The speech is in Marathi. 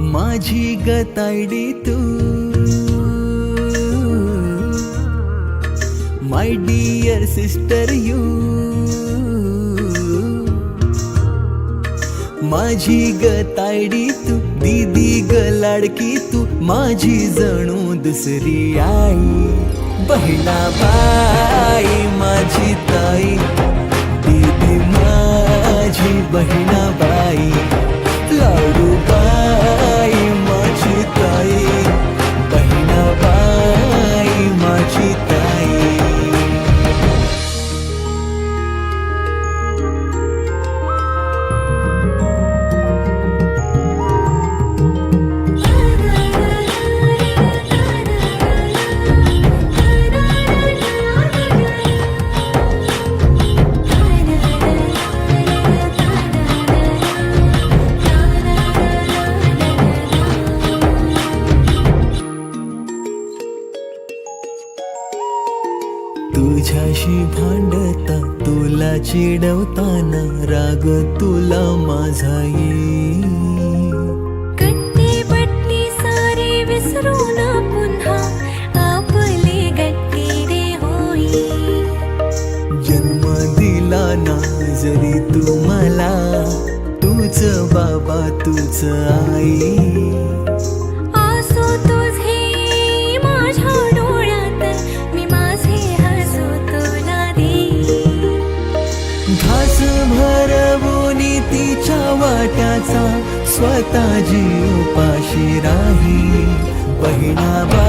माझी गतायडी तू. माय डियर सिस्टर यू माझी गतायडी तू दीदी ग लाडकी तू माझी जणू दुसरी आई. बहिणा बाई माझी ताई तुझ्याशी भांडता तुला चिडवताना राग तुला माझा येईल. कट्टी बट्टी सारे विसरू ना पुन्हा आपले गट्टी रे होई जन्म दिला ना जरी तू मला तूच बाबा तूच आई. घास भरवूनी तिच्या वाट्याचा स्वतः जीव पाशी राही बहिणाबा